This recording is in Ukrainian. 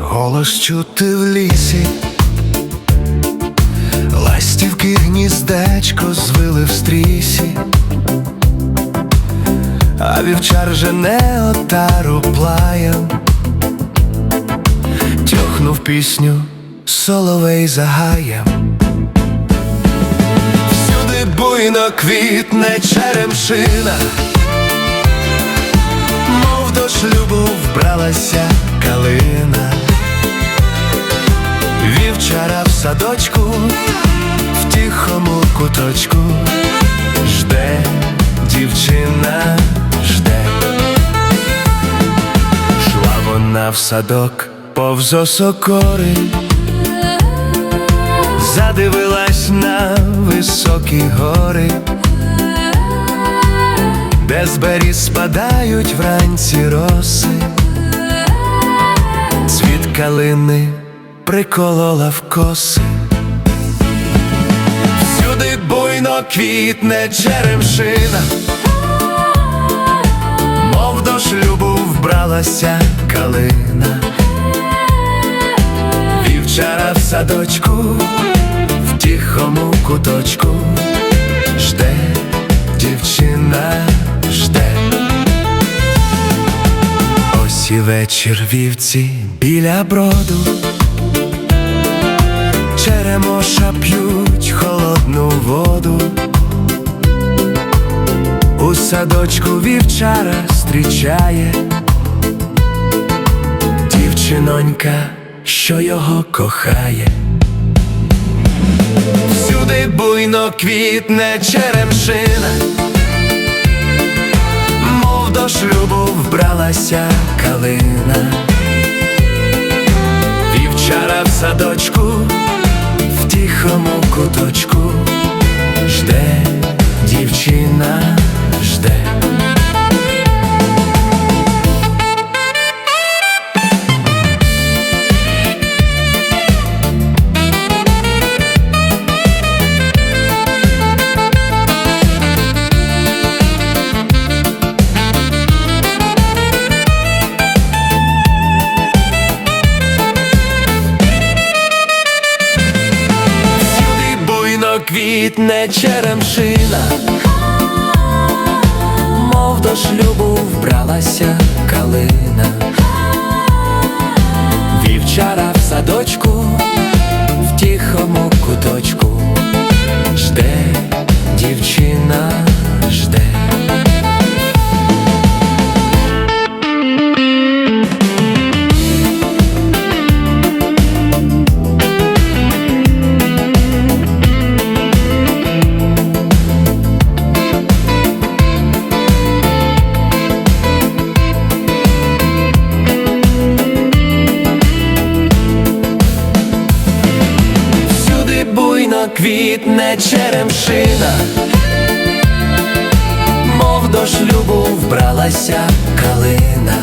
голос чути в лісі, ластівки гніздечко звили в стрісі, а вівчар жене отару плаєм, тьохнув пісню соловей за гаєм. Всюди буйно квітне черемшина, до шлюбу вбралася калина, вівчара в садочку, в тихому куточку, жде дівчина, жде, шла вона в садок повз осокори, задивилась на високі гори. Де з беріз спадають вранці роси, калини приколола в коси, всюди буйно квітне черемшина, мов до шлюбу вбралася калина, вівчара в садочку, в тихому куточку жде дівчина Вечір вівці біля броду, черемоша п'ють холодну воду. У садочку вівчара зустрічає дівчинонька, що його кохає. Всюди буйно квітне черемшина, мов до шлюбу вбралася калина, вівчара в садочку, в тихому куточку, квітне черемшина, мов до шлюбу вбралася калина, квітне черемшина, мов до шлюбу вбралася калина,